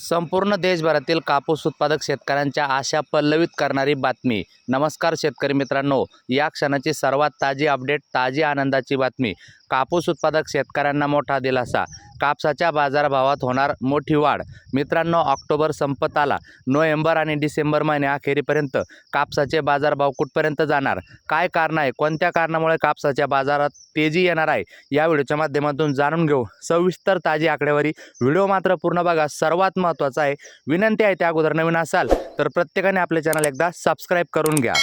संपूर्ण देशभरातील कापूस उत्पादक शेतकऱ्यांच्या आशा पल्लवित करणारी बातमी. नमस्कार शेतकरी मित्रांनो. या क्षणाची सर्वात ताजी अपडेट ताजी आनंदाची बातमी. कापूस उत्पादक शेतकऱ्यांना मोठा दिलासा. कापसाच्या बाजारभावात होणार मोठी वाढ. मित्रांनो ऑक्टोबर संपत आला. नोव्हेंबर आणि डिसेंबर महिन्याअखेरीपर्यंत कापसाचे बाजारभाव कुठपर्यंत जाणार? काय कारण आहे? कोणत्या कारणामुळे कापसाच्या बाजारात तेजी येणार आहे? या व्हिडिओच्या माध्यमातून जाणून घेऊ. सविस्तर ताजी आकडेवारी व्हिडिओ मात्र पूर्ण बघा. सर्वात महत्त्वाचा आहे विनंती आहे त्या अगोदर नवीन असाल तर प्रत्येकाने आपले चॅनल एकदा सबस्क्राईब करून घ्या.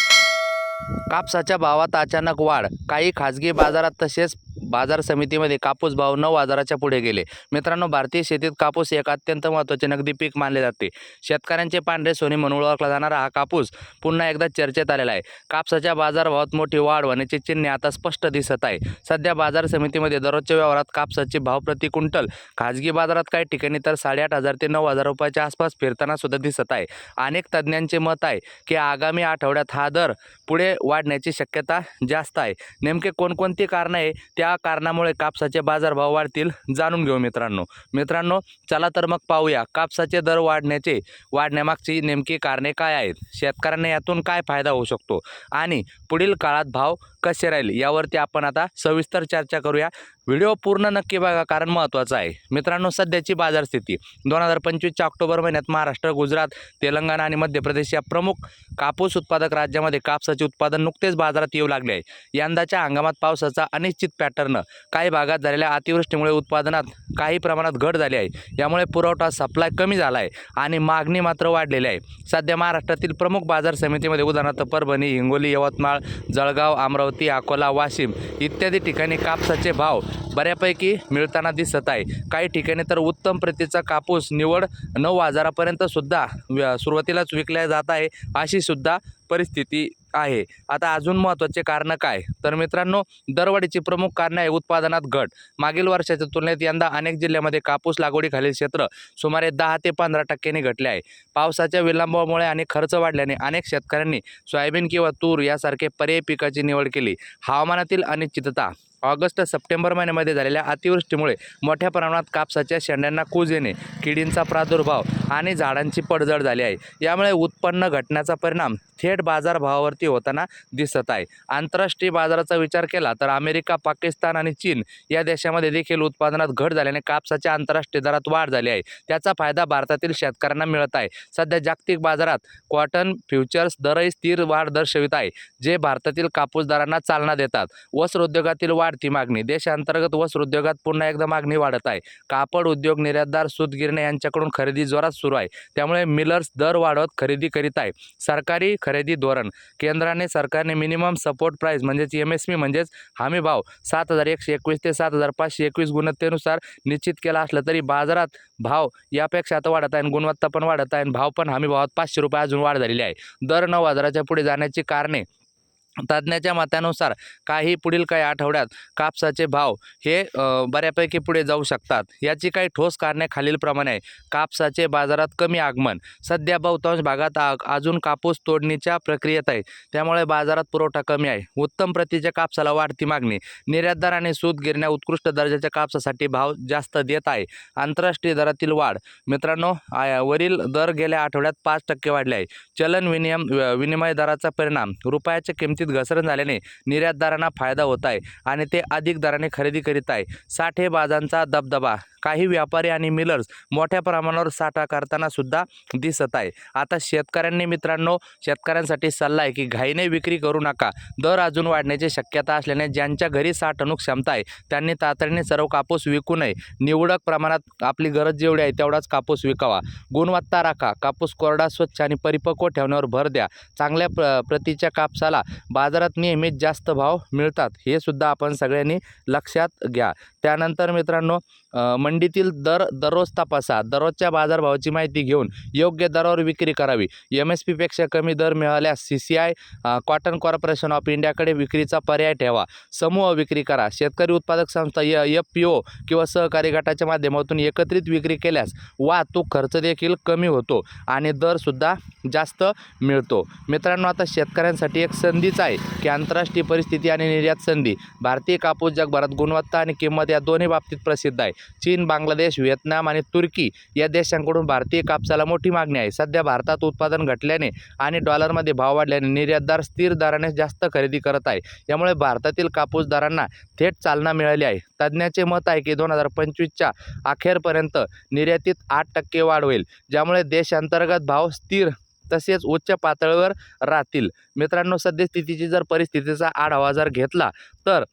कापसाच्या भावात अचानक वाढ. काही खाजगी बाजारात तसेच बाजार समितीमध्ये कापूस भाव नऊ हजाराच्या पुढे गेले. मित्रांनो भारतीय शेतीत कापूस एक अत्यंत महत्त्वाचे नगदी पीक मानले जाते. शेतकऱ्यांचे पांढरे सोने म्हणून ओळखला जाणारा हा कापूस पुन्हा एकदा चर्चेत आलेला आहे. कापसाच्या बाजारभावात मोठी वाढ होण्याची चिन्हे आता स्पष्ट दिसत आहे. सध्या बाजार समितीमध्ये दररोजच्या व्यवहारात कापसाचे भाव प्रति क्विंटल खाजगी बाजारात काही ठिकाणी तर साडेआठ हजार ते नऊ हजार रुपयाच्या आसपास फिरताना सुद्धा दिसत आहे. अनेक तज्ज्ञांचे मत आहे की आगामी आठवड्यात हा दर पुढे वाढण्याची शक्यता जास्त आहे. नेमके कोणकोणती कारणं आहे? त्या कारणामुळे कापसाचे बाजारभाव वाढतील जाणून घेऊ मित्रांनो. मित्रांनो चला तर मग पाहूया कापसाचे दर वाढण्याचे वाढण्यामागची नेमकी कारणे काय आहेत? शेतकऱ्यांना यातून काय फायदा होऊ शकतो? आणि पुढील काळात भाव कसे राहील यावरती आपण आता सविस्तर चर्चा करूया. व्हिडिओ पूर्ण नक्की बघा कारण महत्त्वाचं आहे. मित्रांनो सध्याची बाजार स्थिती दोन हजार पंचवीसच्या ऑक्टोबर महिन्यात महाराष्ट्र गुजरात तेलंगणा आणि मध्य प्रदेश या प्रमुख कापूस उत्पादक राज्यामध्ये कापसाचे उत्पादन नुकतेच बाजारात येऊ लागले आहे. यंदाच्या हंगामात पावसाचा अनिश्चित पॅटर्न. काही भागात झालेल्या अतिवृष्टीमुळे उत्पादनात काही प्रमाणात घट झाली आहे. यामुळे पुरवठा सप्लाय कमी झाला आहे आणि मागणी मात्र वाढलेली आहे. सध्या महाराष्ट्रातील प्रमुख बाजार समितीमध्ये उदाहरणार्थ परभणी हिंगोली यवतमाळ जळगाव अमरावती अकोला वाशिम इत्यादी ठिकाणी कापसाचे भाव बऱ्यापैकी मिळताना दिसत आहे. काही ठिकाणी तर उत्तम प्रतीचा कापूस निवड नऊ हजारापर्यंत सुद्धा सुरुवातीलाच विकल्या जात आहे अशी सुद्धा परिस्थिती आहे. आता अजून महत्त्वाचे कारणं काय? तर मित्रांनो दरवाढीची प्रमुख कारणं आहे उत्पादनात घट. मागील वर्षाच्या तुलनेत यंदा अनेक जिल्ह्यामध्ये कापूस लागवडीखालील क्षेत्र सुमारे दहा ते पंधरा टक्क्यांनी घटले आहे. पावसाच्या विलंबामुळे आणि खर्च वाढल्याने अनेक शेतकऱ्यांनी सोयाबीन किंवा तूर यासारखे पर्यायी पिकाची निवड केली. हवामानातील अनिश्चितता ऑगस्ट सप्टेंबर महिन्यामध्ये झालेल्या अतिवृष्टीमुळे मोठ्या प्रमाणात कापसाच्या शेंड्यांना कूज येणे किडींचा प्रादुर्भाव आणि झाडांची पडझड झाली आहे. यामुळे उत्पन्न घटण्याचा परिणाम थेट बाजारभावावरती होताना दिसत आहे. आंतरराष्ट्रीय बाजाराचा विचार केला तर अमेरिका पाकिस्तान आणि चीन या देशामध्ये देखील उत्पादनात घट झाल्याने कापसाच्या आंतरराष्ट्रीय दरात वाढ झाली आहे. त्याचा फायदा भारतातील शेतकऱ्यांना मिळत आहे. सध्या जागतिक बाजारात कॉटन फ्युचर्स दरही स्थिर वाढ दर्शवित आहे जे भारतातील कापूस दरांना चालना देतात. वस्त्र उद्योगातील वाढती मागणी. देशांतर्गत वस्त्र उद्योगात पुन्हा एकदा मागणी वाढत आहे. कापड उद्योग निर्यातदार सूतगिरणे यांच्याकडून खरेदी जोरात सुरू आहे. त्यामुळे मिलर्स दर वाढवत खरेदी करीत आहे. सरकारी खरेदी धोरण. केंद्राने सरकारने मिनिमम सपोर्ट प्राईस म्हणजेच एम एस पी म्हणजेच हमी भाव सात हजार एकशे एकवीस ते सात हजार पाचशे एकवीस गुणवत्तेनुसार निश्चित केला असला तरी बाजारात भाव यापेक्षा आता वाढत आहे आणि गुणवत्ता पण वाढत आहे आणि भाव पण हमी भावात पाचशे रुपये अजून वाढ झालेली आहे. दर नऊ हजाराच्या पुढे जाण्याची कारणे तज्ज्ञाच्या मतानुसार काही पुढील काही आठवड्यात कापसाचे भाव हे बऱ्यापैकी पुढे जाऊ शकतात. याची काही ठोस कारणे खालीलप्रमाणे आहे कापसाचे बाजारात कमी आगमन. सध्या बहुतांश भागात आग अजून कापूस तोडणीच्या प्रक्रियेत आहे त्यामुळे बाजारात पुरवठा कमी आहे. उत्तम प्रतीच्या कापसाला वाढती मागणी. निर्यातदार आणि सूत गिरण्या उत्कृष्ट दर्जाच्या कापसासाठी भाव जास्त देत आहे. आंतरराष्ट्रीय दरातील वाढ. मित्रांनो वरील दर गेल्या आठवड्यात पाच टक्के वाढले आहे. चलन विनियम विनिमय दराचा परिणाम. रुपयाच्या किमतीत घसरण झाल्याने निर्यातदारांना फायदा होत आहे आणि ते अधिक दराने खरेदी करीत आहे. साठे बाजांचा दबदबा काही व्यापारी आणि मिलर्स मोठ्या प्रमाणावर साठा करताना सुद्धा दिसत आहे. आता शेतकऱ्यांनी मित्रांनो शेतकऱ्यांसाठी सल्ला आहे की घाईने विक्री करू नका. दर अजून वाढण्याची शक्यता असल्याने ज्यांच्या घरी साठवणूक क्षमता आहे त्यांनी तातडीने सर्व कापूस विकू नये. निवडक प्रमाणात आपली गरज जेवढी आहे तेवढाच कापूस विकावा. गुणवत्ता राखा. कापूस कोरडा स्वच्छ आणि परिपक्व ठेवण्यावर भर द्या. चांगल्या प्र प्रतीच्या कापसाला बाजारात नेहमीच जास्त भाव मिळतात हे सुद्धा आपण सगळ्यांनी लक्षात घ्या. त्यानंतर मित्रांनो मंडीतील दर दररोज तपासा. दररोजच्या बाजारभावाची माहिती घेऊन योग्य दरावर विक्री करावी. एम एस पीपेक्षा कमी दर मिळाल्यास C C I cotton corporation of इंडियाकडे विक्रीचा पर्याय ठेवा. समूह विक्री करा. शेतकरी उत्पादक संस्था य एफ पी ओ किंवा सहकारी गटाच्या माध्यमातून एकत्रित विक्री केल्यास वाहतूक खर्च देखील कमी होतो आणि दरसुद्धा जास्त मिळतो. मित्रांनो आता शेतकऱ्यांसाठी एक संधीच आहे की आंतरराष्ट्रीय परिस्थिती आणि निर्यात संधी. भारतीय कापूस जगभरात गुणवत्ता आणि किंमत या दोन्ही बाबतीत प्रसिद्ध आहे. चीन बांगलादेश व्हिएतनाम आणि तुर्की या देशांकडून भारतीय कापसाला मोठी मागणी आहे. सध्या भारतात उत्पादन घटल्याने आणि डॉलरमध्ये भाव वाढल्याने निर्यातदार स्थिर दराने जास्त खरेदी करत आहे. यामुळे भारतातील कापूस दरांना थेट चालना मिळाली आहे. तज्ज्ञाचे मत आहे की दोन हजार पंचवीसच्या अखेरपर्यंत निर्यातीत आठ टक्के वाढ होईल ज्यामुळे देशांतर्गत भाव स्थिर तसेच उच्च पातळीवर राहतील. मित्रांनो सद्यस्थितीची जर परिस्थितीचा आढावा जर घेतला तर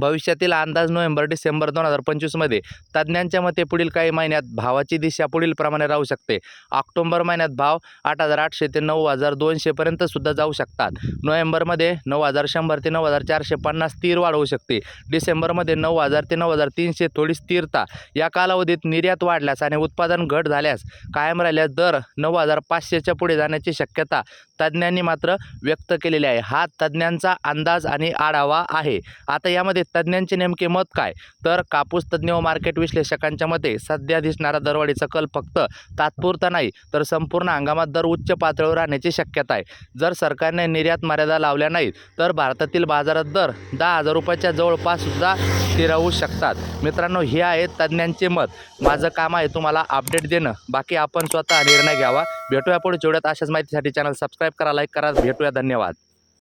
भविष्यातील अंदाज नोव्हेंबर डिसेंबर दोन हजार पंचवीसमध्ये तज्ज्ञांच्या मते पुढील काही महिन्यात भावाची दिशा पुढील प्रमाणे राहू शकते. ऑक्टोबर महिन्यात भाव आठ हजार आठशे ते नऊ हजार दोनशेपर्यंत सुद्धा जाऊ शकतात. नोव्हेंबरमध्ये नऊ हजार शंभर ते नऊ हजार चारशे पन्नास स्थिर वाढ होऊ शकते. डिसेंबरमध्ये नऊ हजार ते नऊ हजार तीनशे थोडी स्थिरता. या कालावधीत निर्यात वाढल्यास आणि उत्पादन घट झाल्यास कायम राहिल्यास दर नऊ हजार पाचशेच्या पुढे जाण्याची शक्यता तज्ज्ञांनी मात्र व्यक्त केलेली आहे. हा तज्ज्ञांचा अंदाज आणि आढावा आहे. आता यामध्ये तज्ज्ञांचे नेमके मत काय? तर कापूस तज्ज्ञ व मार्केट विश्लेषकांच्या मते सध्या दिसणारा दरवाढीचा कल फक्त तात्पुरता नाही तर संपूर्ण हंगामात दर उच्च पातळीवर राहण्याची शक्यता आहे. जर सरकारने निर्यात मर्यादा लावल्या नाहीत तर भारतातील बाजारात दर दहा हजार रुपयाच्या जवळपास सुद्धा स्थिरावू शकतात. मित्रांनो हे आहे तज्ज्ञांचे मत. माझं काम आहे तुम्हाला अपडेट देणं. बाकी आपण स्वतः निर्णय घ्यावा. भेटूया पुढे जोड्यात अशाच माहितीसाठी चॅनल सबस्क्राईब करा लाईक करा. भेटूया. धन्यवाद.